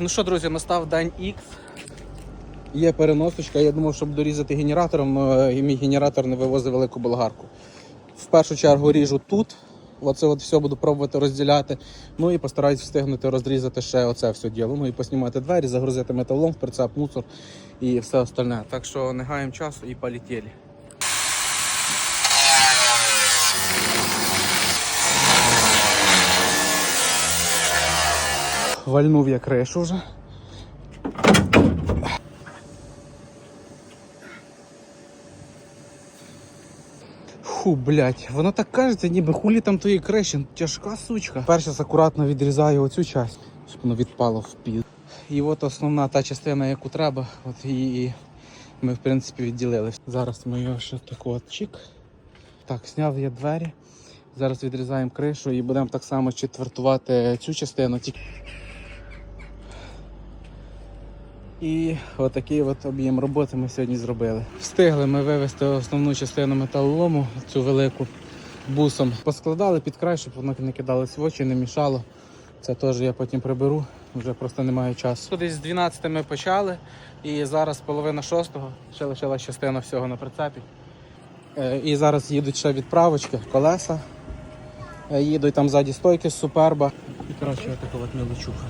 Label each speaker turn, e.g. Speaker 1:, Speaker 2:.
Speaker 1: Ну що, друзі, настав день X. Є переносочка. Я думав, щоб дорізати генератором, але мій генератор не вивозить велику болгарку. В першу чергу ріжу тут. Оце от все буду пробувати розділяти. Ну і постараюсь встигнути розрізати ще оце все діло. Ну і поснімати двері, загрузити металом в прицеп, мусор і все остальне. Так що не гаємо часу і полетіли. Вальнув я кришу вже. Фу, блядь, воно так кажеться, ніби хулі там тої криші, тяжка сучка. Перше акуратно відрізаю оцю часть, щоб воно відпало в під. І от основна та частина, яку треба, от її ми в принципі відділили. Зараз ми його ще так от чик. Так, зняв я двері. Зараз відрізаємо кришу і будемо так само четвертувати цю частину. І отакий от об'єм роботи ми сьогодні зробили. Встигли ми вивезти основну частину металолому, цю велику бусом. Поскладали під край, щоб воно не кидалось в очі, не мішало. Це теж я потім приберу, вже просто немає часу. Десь з 12 ми почали, і зараз половина шостого, ще лишилась частина всього на прицепі. Е, І зараз їдуть ще відправочки, колеса. Е, Їдуть там ззаді стойки з суперба. І коротше, така от мілочуха.